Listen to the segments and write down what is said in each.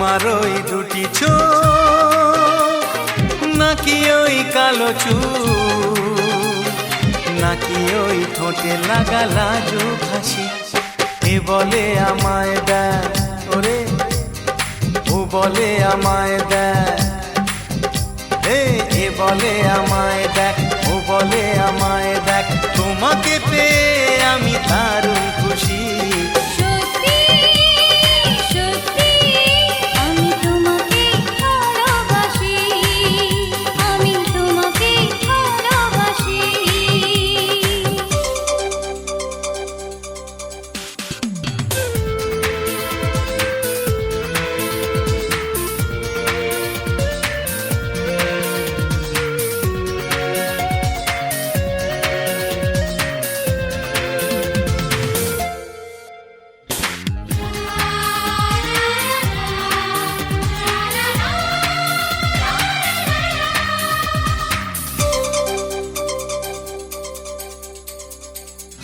তোমার ওই দুটি চোখ, নাকি ওই কালো চুল, নাকি ওই ঠোঁটে লাগা লাজু হাসি। এ বলে আমায় দেয় ওরে, ও বলে আমায় দেয় এ বলে আমায় দেখ, ও বলে আমায় দেখ, তোমাকে পেয়ে আমি দারুণ খুশি।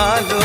তোমাকেই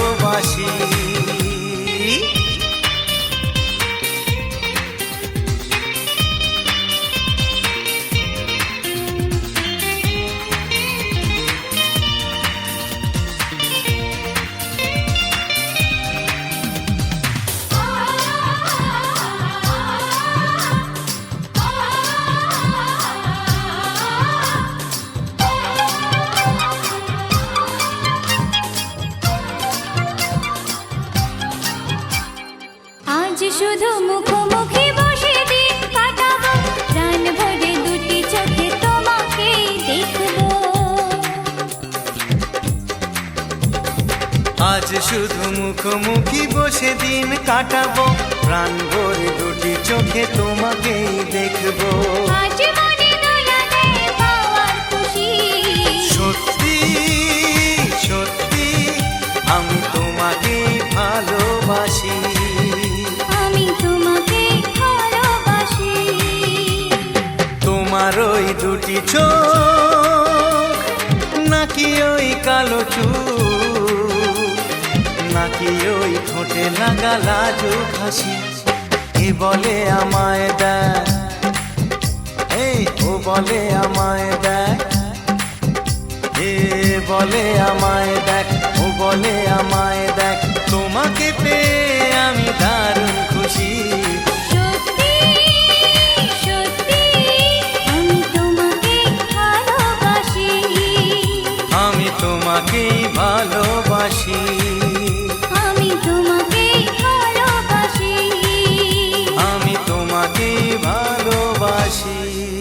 শুধু মুখোমুখি বসে দিন কাটাবো। প্রাণ ভরে দুটি চোখে তোমাকেই দেখব। সত্যি সত্যি আমি তোমাকে ভালোবাসি। আমি তোমাকে ভালোবাসি। তোমার ওই দুটি চোখ নাকি ওই কালো চুল? নাকি ওই ঠোঁটে লাগা লাজু হাসি কি বলে আমায় দেখ এই ও বলে আমায় দেখ এ বলে আমায় দেখ ও বলে আমায় দেখ তোমাকে পেয়ে আমি দারুণ খুশি। তোমাকেই ভালোবাসি। 可惜。